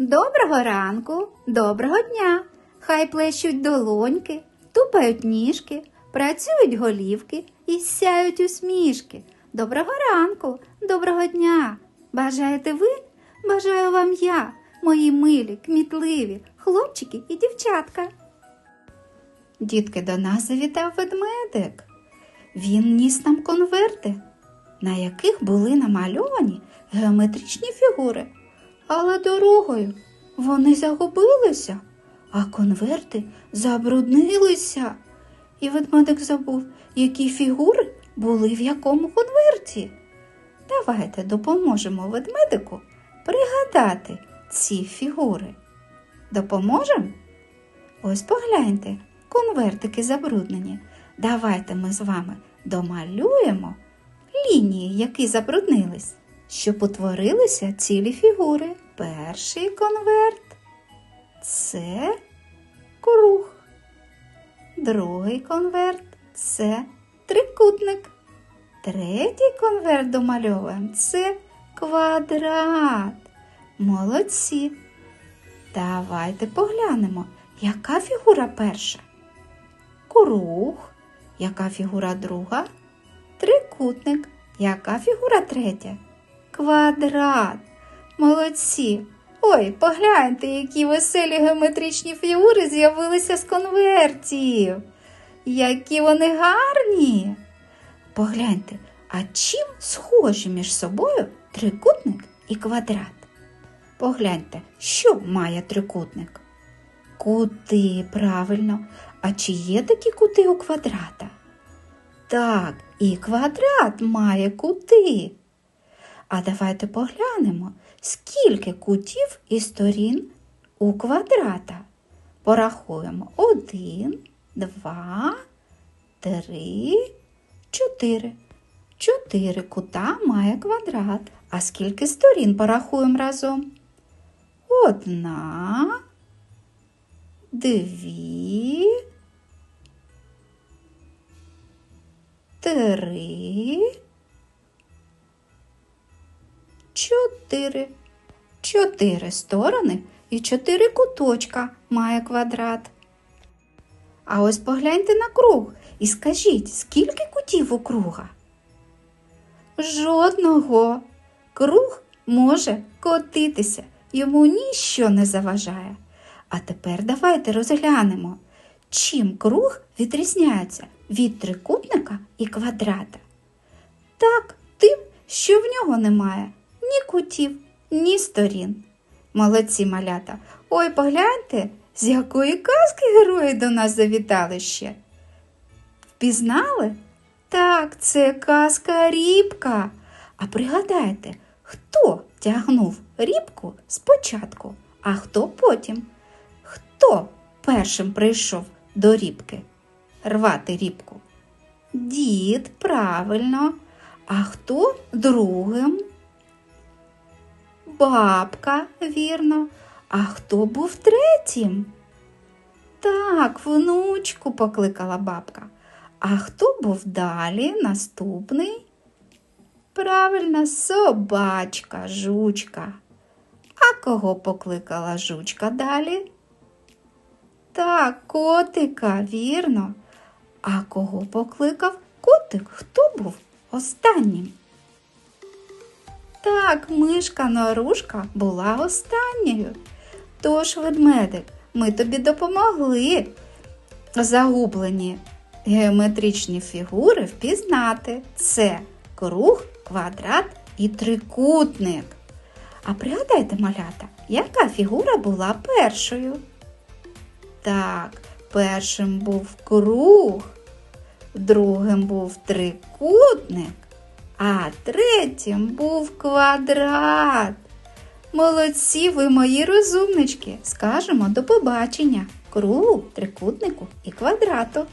Доброго ранку, доброго дня. Хай плещуть долоньки, тупають ніжки, працюють голівки і сяють усмішки. Доброго ранку, доброго дня. Бажаєте ви? Бажаю вам я, мої милі, кмітливі, хлопчики і дівчатка. Дітки, до нас завітав ведмедик. Він ніс нам конверти, на яких були намальовані геометричні фігури. Але дорогою вони загубилися, а конверти забруднилися. І ведмедик забув, які фігури були в якому конверті. Давайте допоможемо ведмедику пригадати ці фігури. Допоможемо? Ось погляньте, конвертики забруднені. Давайте ми з вами домалюємо лінії, які забруднились, щоб утворилися цілі фігури. Перший конверт це круг. Другий конверт це трикутник. Третій конверт домальовуємо це квадрат. Молодці. Давайте поглянемо, яка фігура перша? Круг. Яка фігура друга? Трикутник. Яка фігура третя? Квадрат. Молодці. Ой, погляньте, які веселі геометричні фігури з'явилися з конвертів. Які вони гарні. Погляньте, а чим схожі між собою трикутник і квадрат? Погляньте, що має трикутник? Кути, правильно. А чи є такі кути у квадрата? Так, і квадрат має кути. А давайте поглянемо, скільки кутів і сторін у квадрата. Порахуємо один, два, три, чотири. Чотири кута має квадрат. А скільки сторін порахуємо разом? Одна, дві, три, чотири. Чотири сторони і чотири куточка має квадрат. А ось погляньте на круг і скажіть, скільки кутів у круга? Жодного. Круг може котитися, йому ніщо не заважає. А тепер давайте розглянемо, чим круг відрізняється від трикутника і квадрата. Так, тим, що в нього немає ні кутів, ні сторін. Молодці малята. Ой, погляньте, з якої казки герої до нас завітали ще. Впізнали? Так, це казка рібка. А пригадайте, хто тягнув рібку спочатку, а хто потім? Хто першим прийшов до рібки рвати рібку? Дід, правильно. А хто другим? Бабка, вірно. А хто був третім? Так, внучку покликала бабка. А хто був далі наступний? Правильно, собачка, жучка. А кого покликала жучка далі? Так, котика, вірно. А кого покликав котик? Хто був останнім? Так, мишка Норушка була останньою. Тож, ведмедик, ми тобі допомогли загублені геометричні фігури впізнати. Це круг, квадрат і трикутник. А пригадайте, малята, яка фігура була першою? Так, першим був круг, другим був трикутник, а третім був квадрат. Молодці ви мої розумнички. Скажемо до побачення кругу, трикутнику і квадрату.